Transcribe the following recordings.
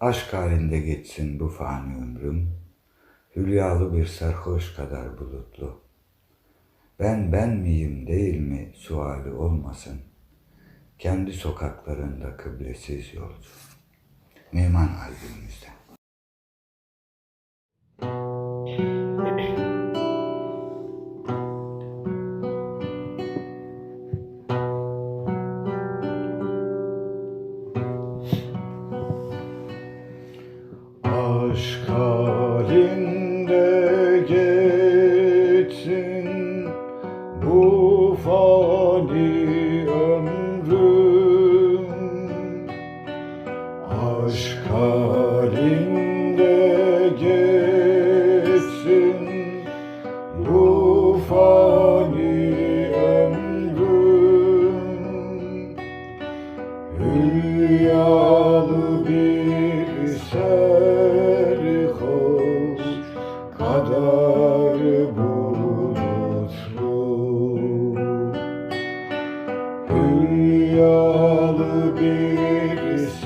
Aşk halinde geçsin bu fani ömrüm, Hülyalı bir sarhoş kadar bulutlu. Ben ben miyim değil mi suali olmasın, Kendi sokaklarında kıblesiz yolcu. Meyman albümümüzde. Aşk halinde geçsin. Bu fani ömrüm Aşk halinde geçsin. Bu fani ömrüm Hülyalı bir serhoş Hülyalı bir serhoş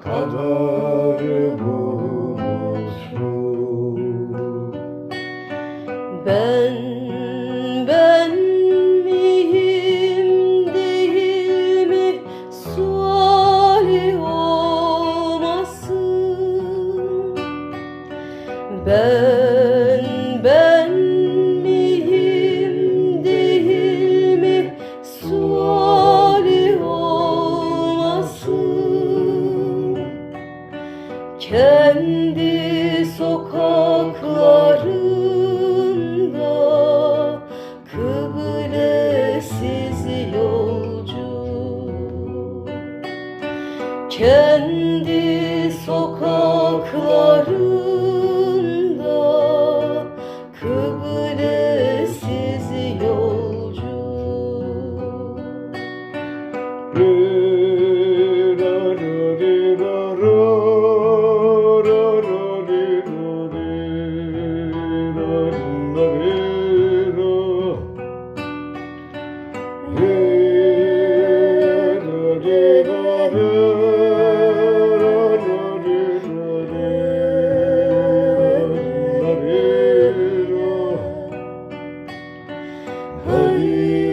kadar bulutlu Ben ben sokaklarında kıblesiz yolcu. Kendi sokaklarında Bir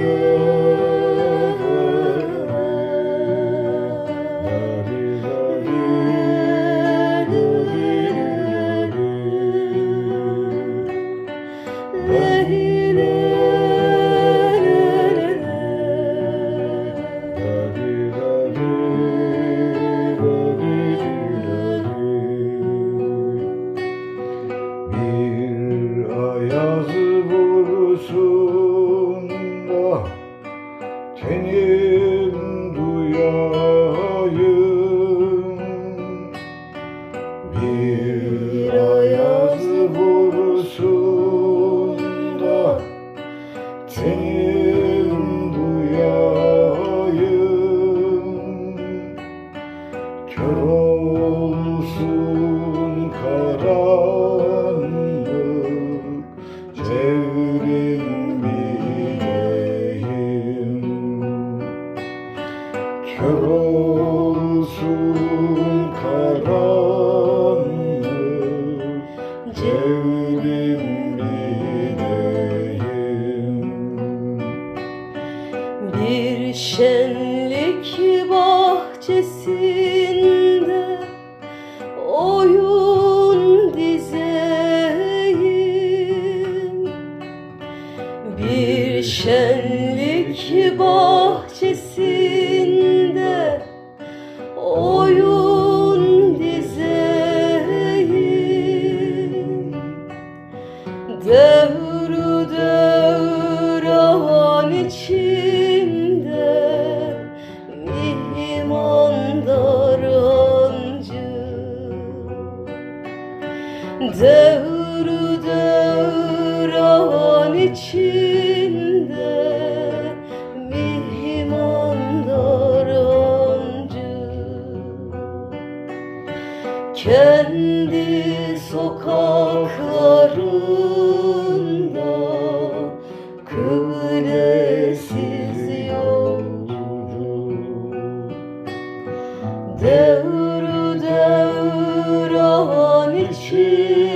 Kör olsun karanlık Çevrim bileyim Kör olsun karanlık Çevrim bileyim Bir şenlik bahçesinde Bir şenlik bahçesinde oyun dizeyim. Devru devran içinde mihmandar hancı Devru kendi sokaklarında kıblesiz yolcu. Devru devran için